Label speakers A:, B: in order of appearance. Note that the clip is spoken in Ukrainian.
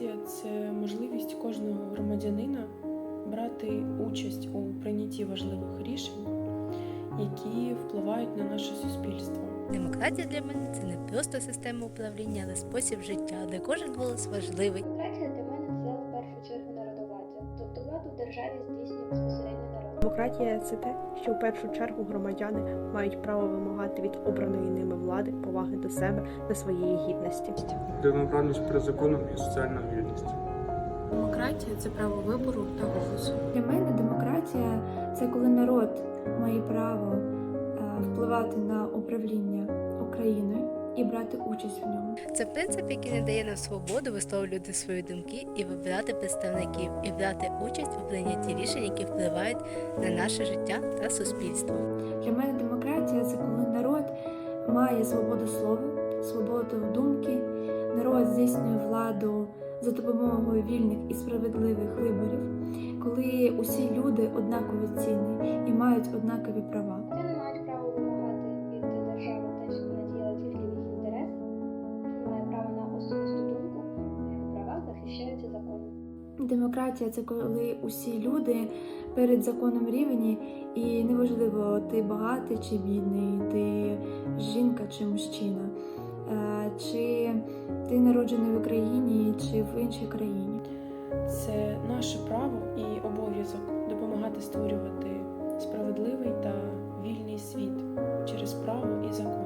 A: Демократія це можливість кожного громадянина брати участь у прийнятті важливих рішень, які впливають на наше суспільство.
B: Демократія для мене це не просто система управління, але спосіб життя, де кожен голос важливий.
C: Демократія для мене це в першу чергу народовладдя, тобто владу в державі здійснює безпосередньо.
D: Демократія це те, що в першу чергу громадяни мають право вимагати від обраної ними влади поваги до себе та своєї гідності.
E: Демократність перед законом і соціальна вільність.
A: Демократія це право вибору та голосу.
F: Для мене демократія це коли народ має право е, впливати на управління Україною і брати участь в ньому.
B: Це принцип, який не дає нам свободу висловлювати свої думки і вибирати представників, і брати участь у прийнятті рішень, які впливають на наше життя та суспільство.
F: Для мене демократія це коли народ має свободу слова, свободу думки, народ здійснює владу за допомогою вільних і справедливих виборів, коли усі люди однаково цінні і мають однакові права. Демократія це коли усі люди перед законом рівні, і неважливо, ти багатий чи бідний, ти жінка чи мужчина, е, чи ти народжений в Україні чи в іншій країні.
A: Це наше право і обов'язок допомагати створювати справедливий та вільний світ через право і закон.